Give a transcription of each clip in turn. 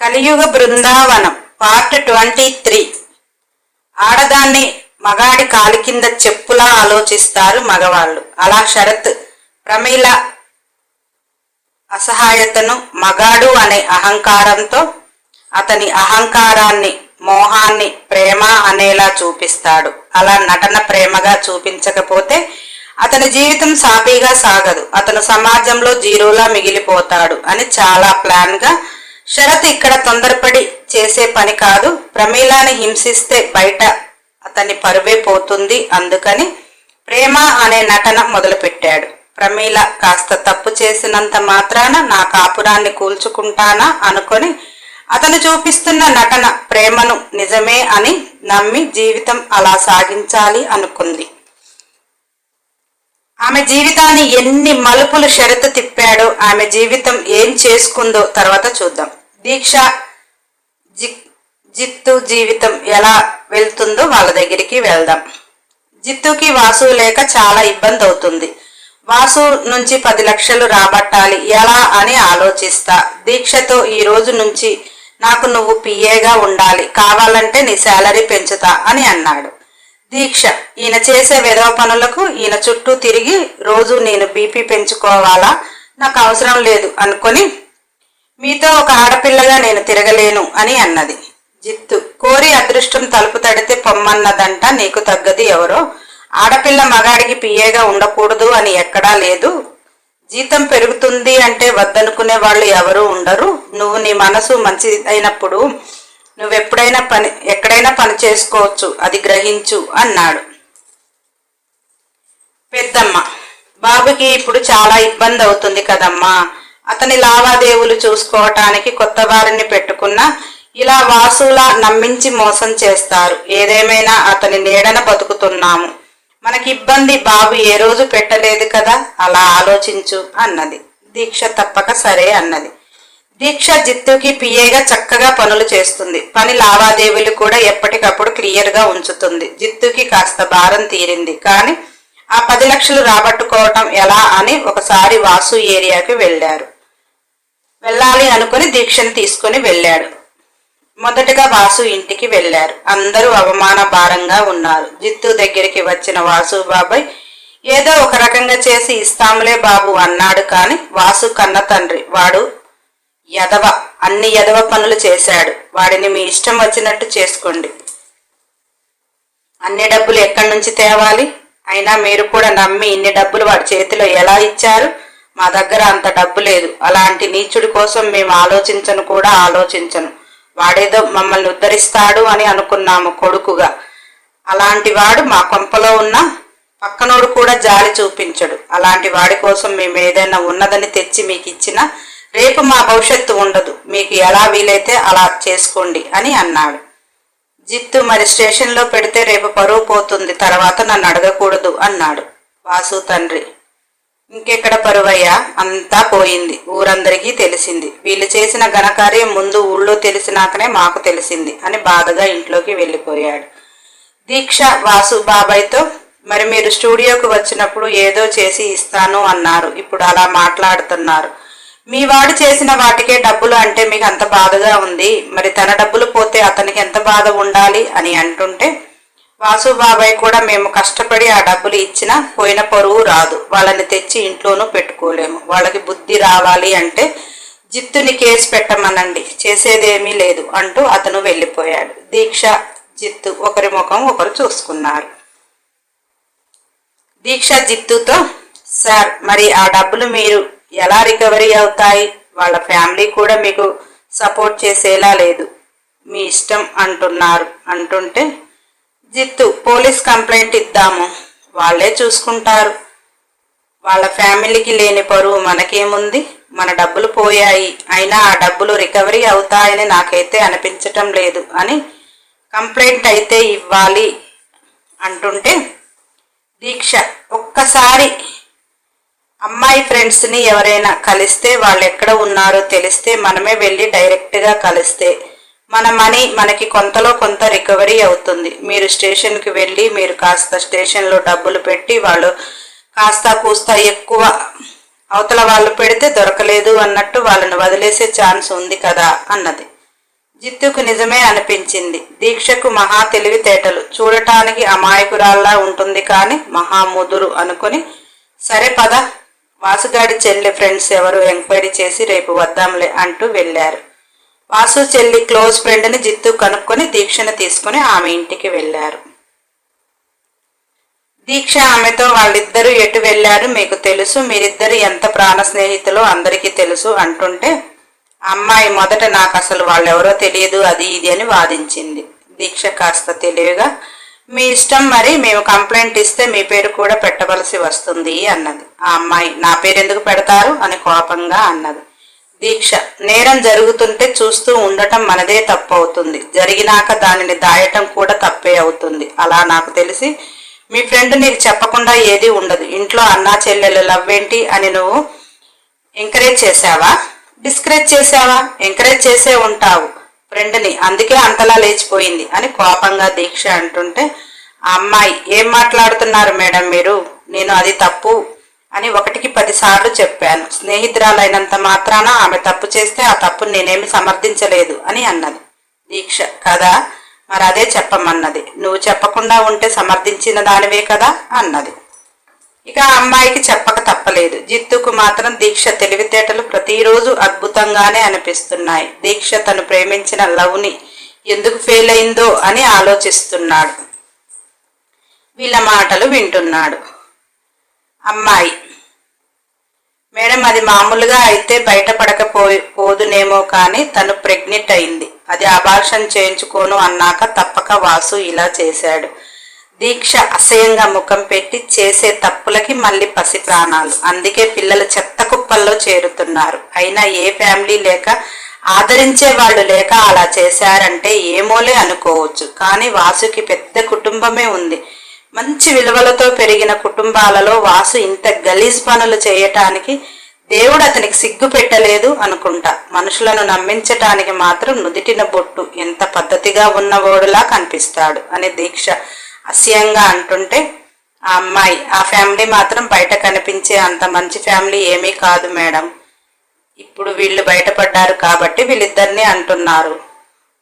కలియుగ Brindavanam part twenty three ఆడదాన్ని మగాడి కాలి కింద చెప్పులా ఆలోచిస్తారు మగవాళ్ళు. అలా శరత్ ప్రమీల అసహాయతను మగాడు అనే అహంకారంతో అతని అహంకారాన్ని మోహాన్ని ప్రేమ అనేలా చూపిస్తాడు. అలా నటన ప్రేమగా చూపించకపోతే అతని జీవితం సాఫీగా సాగదు. అతను సమాజంలో జీరోలా మిగిలిపోతాడు అని చాలా ప్లాన్గా గా శరత్ ఇక్కడ తొందరపడి చేసే పని కాదు. ప్రమీలాని హింసిస్తే బయట అతని పరువే పోతుంది. అందుకని ప్రేమ అనే నటన మొదలుపెట్టాడు. ప్రమీల కాస్త తప్పు చేసినంత మాత్రాన నా కాపురాన్ని కూల్చుకుంటానా అనుకొని అతను చూపిస్తున్న నటన ప్రేమను నిజమే అని నమ్మి జీవితం అలా సాగించాలి అనుకుంది. ఆమె జీవితాన్ని ఎన్ని మలుపులు షరతు తిప్పాడో ఆమె జీవితం ఏం చేసుకుందో తర్వాత చూద్దాం. దీక్ష జి- జిత్తు జీవితం ఎలా వెళ్తుందో వాళ్ళ దగ్గరికి వెళ్దాం. జిత్తుకి వాసు లేక చాలా ఇబ్బంది అవుతుంది. వాసు నుంచి పది లక్షలు రాబట్టాలి ఎలా అని ఆలోచిస్తా. దీక్షతో ఈ రోజు నుంచి నాకు నువ్వు పిఏగా ఉండాలి కావాలంటే నీ శాలరీ పెంచుతా అని అన్నాడు. దీక్ష. ఈయన చేసే విధవ పనులకు ఈయన చుట్టూ తిరిగి రోజు నేను బీపీ పెంచుకోవాలా? నాకు అవసరం లేదు అనుకొని మీతో ఒక ఆడపిల్లగా నేను తిరగలేను అని అన్నది. జిత్తు కోరి అదృష్టం తలుపు తడితే పొమ్మన్నదంట నీకు తగ్గది ఎవరో? ఆడపిల్ల మగాడికి పిఏగా ఉండకూడదు అని ఎక్కడా లేదు. జీతం పెరుగుతుంది అంటే వద్దనుకునే వాళ్ళు ఎవరూ ఉండరు. నువ్వు నీ మనసు మంచి అయినప్పుడు నువ్వెప్పుడైనా పని ఎక్కడైనా పని చేసుకోవచ్చు అది గ్రహించు అన్నాడు. పెద్దమ్మ బాబుకి ఇప్పుడు చాలా ఇబ్బంది అవుతుంది కదమ్మా. అతని లావాదేవీలు చూసుకోవటానికి కొత్త వారిని పెట్టుకున్నా ఇలా వాసులా నమ్మించి మోసం చేస్తారు. ఏదేమైనా అతని నీడన బతుకుతున్నాము. మనకి ఇబ్బంది బాబు ఏ రోజు పెట్టలేదు కదా? అలా ఆలోచించు అన్నది. దీక్ష తప్పక సరే అన్నది. దీక్ష జిత్తుకి పిఏగా చక్కగా పనులు చేస్తుంది. పని లావాదేవీలు కూడా ఎప్పటికప్పుడు క్లియర్గా ఉంచుతుంది. జిత్తుకి కాస్త భారం తీరింది. కానీ ఆ పది లక్షలు రాబట్టుకోవటం ఎలా అని ఒకసారి వాసు ఏరియాకి వెళ్ళారు. వెళ్ళాలి అనుకుని దీక్షను తీసుకుని వెళ్ళాడు. మొదటగా వాసు ఇంటికి వెళ్ళారు. అందరూ అవమాన భారంగా ఉన్నారు. జిత్తు దగ్గరికి వచ్చిన వాసు బాబాయ్ ఏదో ఒక రకంగా చేసి ఇస్తాంలే బాబు అన్నాడు. కానీ వాసు కన్న తండ్రి వాడు యదవ అన్ని యదవ పనులు చేశాడు. వాడిని మీ ఇష్టం వచ్చినట్టు చేసుకోండి. అన్ని డబ్బులు ఎక్కడి నుంచి తేవాలి? అయినా మీరు కూడా నమ్మి ఇన్ని డబ్బులు వాడి చేతిలో ఎలా ఇచ్చారు? మా దగ్గర అంత డబ్బు లేదు. అలాంటి నీచుడి కోసం మేము ఆలోచించను కూడా ఆలోచించను. వాడేదో మమ్మల్ని ఉద్ధరిస్తాడు అని అనుకున్నాము కొడుకుగా. అలాంటి వాడు మా కొంపలో ఉన్న పక్కనోడు కూడా జాలి చూపించడు. అలాంటి వాడి కోసం మేము ఏదైనా ఉన్నదని తెచ్చి మీకు ఇచ్చినా రేపు మా భవిష్యత్తు ఉండదు. మీకు ఎలా వీలైతే అలా చేసుకోండి అని అన్నాడు. జిత్తు మరి స్టేషన్లో పెడితే రేపు పరువు పోతుంది. తర్వాత నన్ను అడగకూడదు అన్నాడు వాసు తండ్రి. ఇంకెక్కడ పరువయ్యా? అంతా పోయింది. ఊరందరికీ తెలిసింది. వీళ్ళు చేసిన ఘనకార్యం ముందు ఊళ్ళో తెలిసినాకనే మాకు తెలిసింది అని బాధగా ఇంట్లోకి వెళ్ళిపోయాడు. దీక్ష వాసు బాబాయ్తో మరి మీరు స్టూడియోకి వచ్చినప్పుడు ఏదో చేసి ఇస్తాను అన్నారు. ఇప్పుడు అలా మాట్లాడుతున్నారు. మీ వాడు చేసిన వాటికే డబ్బులు అంటే మీకు అంత బాధగా ఉంది. మరి తన డబ్బులు పోతే అతనికి ఎంత బాధ ఉండాలి అని అంటుంటే వాసు బాబాయ్ కూడా మేము కష్టపడి ఆ డబ్బులు ఇచ్చినా పోయిన పరువు రాదు. వాళ్ళని తెచ్చి ఇంట్లోనూ పెట్టుకోలేము. వాళ్ళకి బుద్ధి రావాలి అంటే జిత్తుని కేసు పెట్టమనండి. చేసేదేమీ లేదు అంటూ అతను వెళ్ళిపోయాడు. దీక్ష జిత్తు ఒకరి ముఖం ఒకరు చూసుకున్నారు. దీక్ష జిత్తుతో సార్ మరి ఆ డబ్బులు మీరు ఎలా రికవరీ అవుతాయి? వాళ్ళ ఫ్యామిలీ కూడా మీకు సపోర్ట్ చేసేలా లేదు. మీ ఇష్టం అంటున్నారు. అంటుంటే జిత్తు పోలీస్ కంప్లైంట్ ఇద్దాము. వాళ్ళే చూసుకుంటారు. వాళ్ళ ఫ్యామిలీకి లేని పరువు మనకేముంది? మన డబ్బులు పోయాయి. అయినా ఆ డబ్బులు రికవరీ అవుతాయని నాకైతే అనిపించటం లేదు అని కంప్లైంట్ అయితే ఇవ్వాలి. అంటుంటే దీక్ష ఒక్కసారి అమ్మాయి ఫ్రెండ్స్ని ఎవరైనా కలిస్తే వాళ్ళు ఎక్కడ ఉన్నారో తెలిస్తే మనమే వెళ్ళి డైరెక్ట్గా కలిస్తే మన మనీ మనకి కొంతలో కొంత రికవరీ అవుతుంది. మీరు స్టేషన్కి వెళ్ళి మీరు కాస్త స్టేషన్లో డబ్బులు పెట్టి వాళ్ళు కాస్త కూస్త ఎక్కువ అవతల వాళ్ళు పెడితే దొరకలేదు అన్నట్టు వాళ్ళని వదిలేసే ఛాన్స్ ఉంది కదా అన్నది. జిత్తుకు నిజమే అనిపించింది. దీక్షకు మహా తెలివితేటలు. చూడటానికి అమాయకురాల్లా ఉంటుంది కానీ మహా ముదురు అనుకుని సరే పద వాసుగాడి చెల్లి ఫ్రెండ్స్ ఎవరు ఎంక్వైరీ చేసి రేపు వద్దాంలే అంటూ వెళ్ళారు. వాసు చెల్లి క్లోజ్ ఫ్రెండ్ని జిత్తు కనుక్కొని దీక్షను తీసుకుని ఆమె ఇంటికి వెళ్ళారు. దీక్ష ఆమెతో వాళ్ళిద్దరూ ఎటు వెళ్ళారు మీకు తెలుసు మీరిద్దరు ఎంత ప్రాణ స్నేహితులో అందరికీ తెలుసు అంటుంటే అమ్మాయి మొదట నాకు అసలు వాళ్ళెవరో తెలియదు అది ఇది అని వాదించింది. దీక్ష కాస్త తెలివిగా మీ ఇష్టం మరి మేము కంప్లైంట్ ఇస్తే మీ పేరు కూడా పెట్టవలసి వస్తుంది అన్నది. ఆ అమ్మాయి నా పేరు ఎందుకు పెడతారు అని కోపంగా అన్నది. దీక్ష నేరం జరుగుతుంటే చూస్తూ ఉండటం మనదే తప్పు అవుతుంది జరిగినాక దానిని దాయటం కూడా తప్పే అవుతుంది. అలా నాకు తెలిసి మీ ఫ్రెండ్ నీకు చెప్పకుండా ఏది ఉండదు. ఇంట్లో అన్నా చెల్లెలు లవ్ ఏంటి అని నువ్వు ఎంకరేజ్ చేసావా డిస్కరేజ్ చేసావా ఎంకరేజ్ చేసే ఉంటావు. ఫ్రెండ్ని. అందుకే అంతలా లేచిపోయింది అని కోపంగా దీక్ష అంటుంటే ఆ అమ్మాయి ఏం మాట్లాడుతున్నారు మేడం మీరు? నేను అది తప్పు అని ఒకటికి పదిసార్లు చెప్పాను. స్నేహితురాలైనంత మాత్రాన ఆమె తప్పు చేస్తే ఆ తప్పును నేనేమి సమర్థించలేదు అని అన్నది దీక్ష. కదా మరి అదే చెప్పమన్నది. నువ్వు చెప్పకుండా ఉంటే సమర్థించిన దానివే కదా అన్నది. ఇక అమ్మాయికి చెప్పక తప్పలేదు. జిత్తుకు మాత్రం దీక్ష తెలివితేటలు ప్రతిరోజు అద్భుతంగానే అనిపిస్తున్నాయి. దీక్ష తను ప్రేమించిన లవ్ని ఎందుకు ఫెయిల్ అయిందో అని ఆలోచిస్తున్నాడు. వీళ్ళ మాటలు వింటున్నాడు. అమ్మాయి మేడం అది మామూలుగా అయితే బయటపడకపోయి పోదునేమో కానీ తను ప్రెగ్నెంట్ అయింది. అది అబార్షన్ చేయించుకోను అన్నాక తప్పక వాసు ఇలా చేశాడు. దీక్ష అసహ్యంగా ముఖం పెట్టి చేసే తప్పులకి మళ్ళీ పసి ప్రాణాలు అందుకే పిల్లలు చెత్త కుప్పల్లో చేరుతున్నారు. అయినా ఏ ఫ్యామిలీ లేక ఆదరించే వాళ్ళు లేక అలా చేశారంటే ఏమోలే అనుకోవచ్చు. కానీ వాసుకి పెద్ద కుటుంబమే ఉంది. మంచి విలువలతో పెరిగిన కుటుంబాలలో వాసు ఇంత గలీజ్ పనులు చేయటానికి దేవుడు అతనికి సిగ్గు పెట్టలేదు అనుకుంటా. మనుషులను నమ్మించటానికి మాత్రం నుదిటిన బొట్టు ఎంత పద్ధతిగా ఉన్నవాడులా కనిపిస్తాడు అని దీక్ష అసహ్యంగా అంటుంటే ఆ అమ్మాయి ఆ ఫ్యామిలీ మాత్రం బయట కనిపించే అంత మంచి ఫ్యామిలీ ఏమీ కాదు మేడం. ఇప్పుడు వీళ్ళు బయటపడ్డారు కాబట్టి వీళ్ళిద్దరిని అంటున్నారు.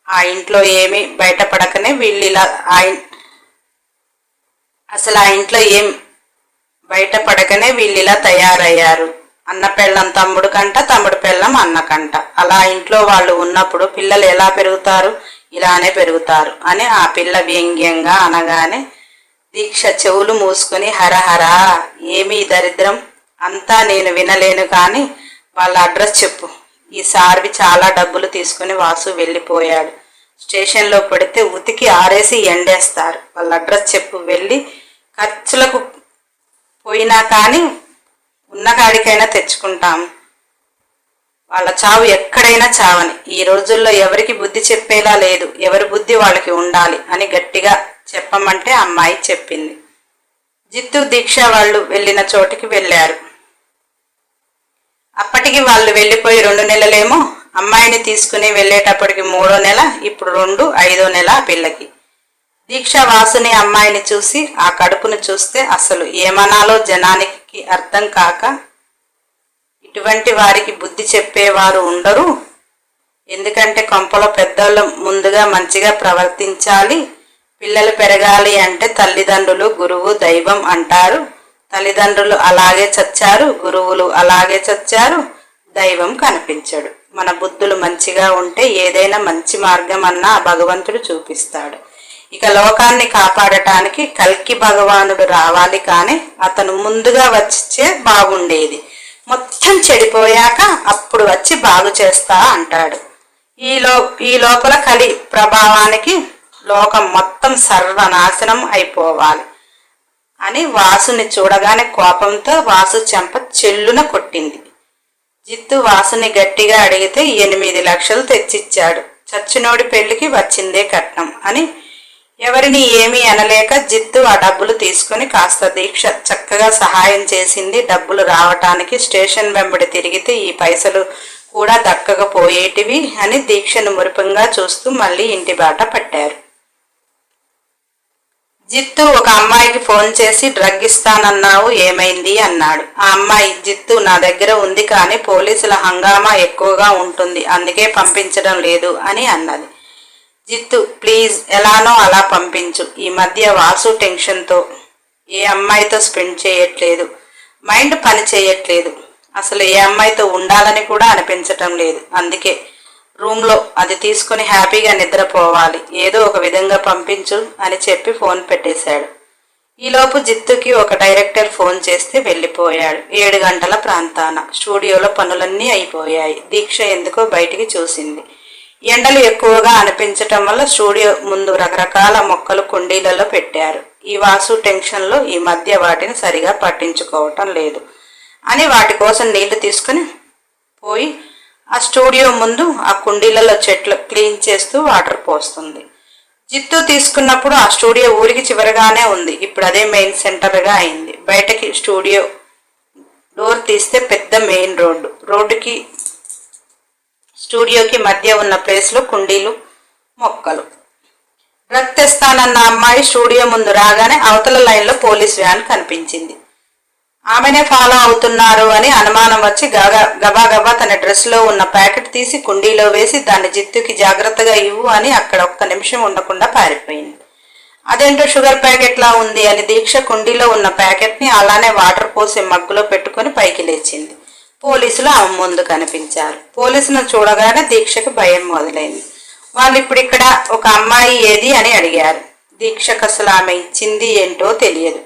ఆ ఇంట్లో ఏమీ బయటపడకనే వీళ్ళు ఇలా ఆ అసలు ఆ ఇంట్లో ఏం బయటపడకనే వీళ్ళు ఇలా తయారయ్యారు. అన్న పెళ్ళం తమ్ముడు కంట తమ్ముడు పెళ్ళం అన్నకంట అలా ఇంట్లో వాళ్ళు ఉన్నప్పుడు పిల్లలు ఎలా పెరుగుతారు? ఇలానే పెరుగుతారు అని ఆ పిల్ల వ్యంగ్యంగా అనగానే దీక్ష చెవులు మూసుకుని హరహరా ఏమి దరిద్రం? అంతా నేను వినలేను కానీ వాళ్ళ అడ్రస్ చెప్పు. ఈ సార్వి చాలా డబ్బులు తీసుకుని వాసు వెళ్ళిపోయాడు. స్టేషన్లో పడితే ఉతికి ఆరేసి ఎండేస్తారు. వాళ్ళ అడ్రస్ చెప్పు వెళ్ళి ఖర్చులకు పోయినా కానీ ఉన్న కాడికైనా తెచ్చుకుంటాం. వాళ్ళ చావు ఎక్కడైనా చావని. ఈ రోజుల్లో ఎవరికి బుద్ధి చెప్పేలా లేదు. ఎవరి బుద్ధి వాళ్ళకి ఉండాలి అని గట్టిగా చెప్పమంటే అమ్మాయి చెప్పింది. జిత్తు దీక్ష వాళ్ళు వెళ్ళిన చోటికి వెళ్ళారు. అప్పటికి వాళ్ళు వెళ్ళిపోయి రెండు నెలలేమో అమ్మాయిని తీసుకుని వెళ్ళేటప్పటికి మూడో నెల ఇప్పుడు రెండు ఐదో నెల ఆ పిల్లకి. దీక్ష వాసుని అమ్మాయిని చూసి ఆ కడుపును చూస్తే అసలు ఏమనాలో జనానికి అర్థం కాక ఇటువంటి వారికి బుద్ధి చెప్పేవారు ఉండరు. ఎందుకంటే కొంపలో పెద్దోళ్ళు ముందుగా మంచిగా ప్రవర్తించాలి. పిల్లలు పెరగాలి అంటే తల్లిదండ్రులు గురువు దైవం అంటారు. తల్లిదండ్రులు అలాగే చచ్చారు గురువులు అలాగే చచ్చారు దైవం కనిపించడు. మన బుద్ధులు మంచిగా ఉంటే ఏదైనా మంచి మార్గం అన్నా భగవంతుడు చూపిస్తాడు. ఇక లోకాన్ని కాపాడటానికి కల్కి భగవానుడు రావాలి కానీ అతను ముందుగా వచ్చే బాగుండేది. మొత్తం చెడిపోయాక అప్పుడు వచ్చి బాగు చేస్తా అంటాడు. ఈలో ఈ లోపల కలి ప్రభావానికి లోకం మొత్తం సర్వనాశనం అయిపోవాలి అని వాసుని చూడగానే కోపంతో వాసు చెంప చెల్లున కొట్టింది. జిత్తు వాసుని గట్టిగా అడిగితే ఎనిమిది లక్షలు తెచ్చిచ్చాడు. చచ్చినోడి పెళ్ళికి వచ్చిందే కట్నం అని ఎవరిని ఏమీ అనలేక జిత్తు ఆ డబ్బులు తీసుకుని కాస్త దీక్ష చక్కగా సహాయం చేసింది. డబ్బులు రావటానికి స్టేషన్ వెంబడి తిరిగితే ఈ పైసలు కూడా దక్కకపోయేటివి అని దీక్షను మురిపంగా చూస్తూ మళ్ళీ ఇంటి బాట పట్టారు. జిత్తు ఒక అమ్మాయికి ఫోన్ చేసి డ్రగ్ ఇస్తానన్నావు ఏమైంది? అన్నాడు. ఆ అమ్మాయి జిత్తు నా దగ్గర ఉంది కానీ పోలీసుల హంగామా ఎక్కువగా ఉంటుంది అందుకే పంపించడం లేదు అని అన్నది. జిత్తు ప్లీజ్ ఎలానో అలా పంపించు. ఈ మధ్య వాసు టెన్షన్తో ఏ అమ్మాయితో స్పెండ్ చేయట్లేదు. మైండ్ పని చేయట్లేదు. అసలు ఏ అమ్మాయితో ఉండాలని కూడా అనిపించటం లేదు. అందుకే రూమ్లో అది తీసుకుని హ్యాపీగా నిద్రపోవాలి. ఏదో ఒక విధంగా పంపించు అని చెప్పి ఫోన్ పెట్టేశాడు. ఈలోపు జిత్తుకి ఒక డైరెక్టర్ ఫోన్ చేస్తే వెళ్ళిపోయాడు. ఏడు గంటల ప్రాంతాన స్టూడియోలో పనులన్నీ అయిపోయాయి. దీక్ష ఎందుకో బయటికి చూసింది. ఎండలు ఎక్కువగా అనిపించటం వల్ల స్టూడియో ముందు రకరకాల మొక్కలు కుండీలలో పెట్టారు. ఈ వాసు టెన్షన్లో ఈ మధ్య వాటిని సరిగా పట్టించుకోవటం లేదు. అని వాటి కోసం నీళ్ళు తీసుకుని పోయి ఆ స్టూడియో ముందు ఆ కుండీలలో చెట్లు క్లీన్ చేస్తూ వాటర్ పోస్తుంది. జిత్తు తీసుకున్నప్పుడు ఆ స్టూడియో ఊరికి చివరగానే ఉంది. ఇప్పుడు అదే మెయిన్ సెంటర్గా అయింది. బయటకి స్టూడియో డోర్ తీస్తే పెద్ద మెయిన్ రోడ్డు. రోడ్డుకి స్టూడియోకి మధ్య ఉన్న ప్లేస్లో కుండీలు మొక్కలు. డ్రగ్ తెస్తానన్న అమ్మాయి స్టూడియో ముందు రాగానే అవతల లైన్లో పోలీస్ వ్యాన్ కనిపించింది. ఆమెనే ఫాలో అవుతున్నారు అని అనుమానం వచ్చి గగా గబా గబా తన డ్రెస్లో ఉన్న ప్యాకెట్ తీసి కుండీలో వేసి దాన్ని జిత్తుకి జాగ్రత్తగా ఇవ్వు అని అక్కడ ఒక్క నిమిషం ఉండకుండా పారిపోయింది. అదేంటో షుగర్ ప్యాకెట్లా ఉంది అని దీక్ష కుండీలో ఉన్న ప్యాకెట్ని అలానే వాటర్ పోసి మగ్గులో పెట్టుకొని పైకి లేచింది. పోలీసులు ఆమె ముందు కనిపించారు. పోలీసులను చూడగానే దీక్షకు భయం మొదలైంది. వాళ్ళు ఇప్పుడు ఇక్కడ ఒక అమ్మాయి ఏది అని అడిగారు. దీక్షకు అసలు ఆమె ఇచ్చింది ఏంటో తెలియదు.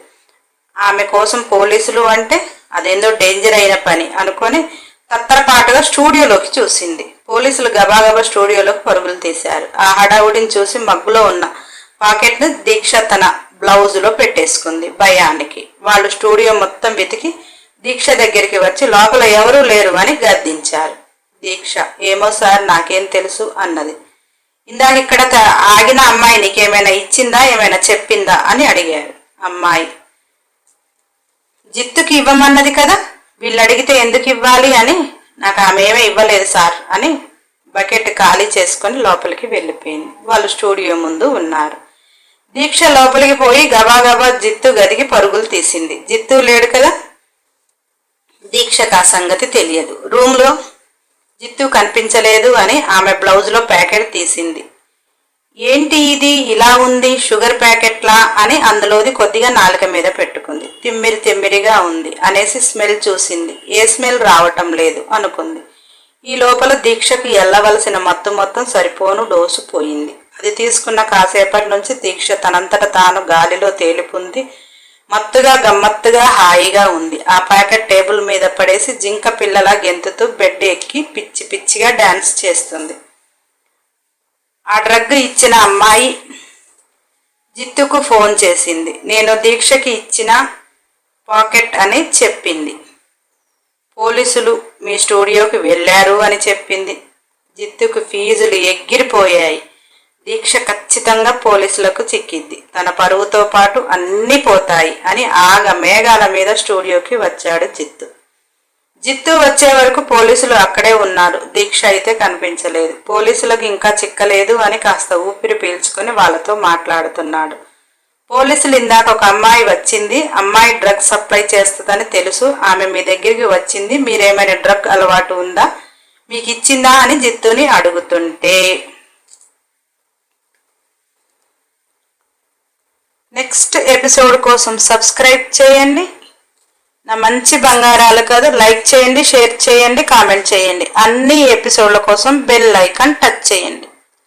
ఆమె కోసం పోలీసులు అంటే అదేందో డేంజర్ అయిన పని అనుకొని తత్తరపాటుగా స్టూడియోలోకి చూసింది. పోలీసులు గబాగబా స్టూడియోలోకి పరుగులు తీశారు. ఆ హడావుడిని చూసి మగ్గులో ఉన్న పాకెట్ను దీక్ష తన బ్లౌజులో పెట్టేసుకుంది భయానికి. వాళ్ళు స్టూడియో మొత్తం వెతికి దీక్ష దగ్గరికి వచ్చి లోపల ఎవరూ లేరు అని గద్దించారు. దీక్ష ఏమో సార్ నాకేం తెలుసు అన్నది. ఇందాక ఇక్కడ ఆగిన అమ్మాయి నీకేమైనా ఇచ్చిందా ఏమైనా చెప్పిందా అని అడిగారు అమ్మాయి. జిత్తుకి ఇవ్వమన్నది కదా వీళ్ళు అడిగితే ఎందుకు ఇవ్వాలి అని? నాకు ఆమె ఏమీ ఇవ్వలేదు సార్ అని బకెట్ ఖాళీ చేసుకొని లోపలికి వెళ్ళిపోయింది. వాళ్ళు స్టూడియో ముందు ఉన్నారు. దీక్ష లోపలికి పోయి గబాగబా జిత్తు గదికి పరుగులు తీసింది. జిత్తు లేడు కదా దీక్షకు ఆ సంగతి తెలియదు. రూమ్లో జిత్తు కనిపించలేదు అని ఆమె బ్లౌజ్లో ప్యాకెట్ తీసింది. ఏంటి ఇది? ఇలా ఉంది షుగర్ ప్యాకెట్లా? అని అందులోది కొద్దిగా నాలుక మీద పెట్టుకుంది. తిమ్మిరి తిమ్మిరిగా ఉంది అనేసి స్మెల్ చూసింది. ఏ స్మెల్ రావటం లేదు అనుకుంది. ఈ లోపల దీక్షకు ఎల్లవలసిన మత్తు మొత్తం సరిపోను డోసు పోయింది. అది తీసుకున్న కాసేపటి నుంచి దీక్ష తనంతట తాను గాలిలో తేలిపుంది. మత్తుగా గమ్మత్తుగా హాయిగా ఉంది. ఆ ప్యాకెట్ టేబుల్ మీద పడేసి జింక పిల్లలా గెంతుతూ బెడ్ ఎక్కి పిచ్చి పిచ్చిగా డాన్స్ చేస్తుంది. ఆ డ్రగ్ ఇచ్చిన అమ్మాయి జిత్తుకు ఫోన్ చేసింది. నేను దీక్షకి ఇచ్చిన పాకెట్ అని చెప్పింది. పోలీసులు మీ స్టూడియోకి వెళ్ళారు అని చెప్పింది. జిత్తుకు ఫీజులు ఎగిరిపోయాయి దీక్ష ఖచ్చితంగా పోలీసులకు చిక్కిద్ది తన పరువుతో పాటు అన్నీ పోతాయి అని ఆగ మేఘాల మీద స్టూడియోకి వచ్చాడు జిత్తు. జిత్తు వచ్చే వరకు పోలీసులు అక్కడే ఉన్నారు. దీక్ష అయితే కనిపించలేదు. పోలీసులకు ఇంకా చిక్కలేదు అని కాస్త ఊపిరి పీల్చుకుని వాళ్ళతో మాట్లాడుతున్నాడు. పోలీసులు ఇందాక ఒక అమ్మాయి వచ్చింది. అమ్మాయి డ్రగ్ సప్లై చేస్తుందని తెలుసు. ఆమె మీ దగ్గరికి వచ్చింది. మీరేమైనా డ్రగ్ అలవాటు ఉందా? మీకు ఇచ్చిందా అని జిత్తుని అడుగుతుంటే నెక్స్ట్ ఎపిసోడ్ కోసం సబ్స్క్రైబ్ చేయండి. నా మంచి బంగారాలు కాదు లైక్ చేయండి షేర్ చేయండి కామెంట్ చేయండి. అన్ని ఎపిసోడ్ల కోసం బెల్ ఐకాన్ టచ్ చేయండి.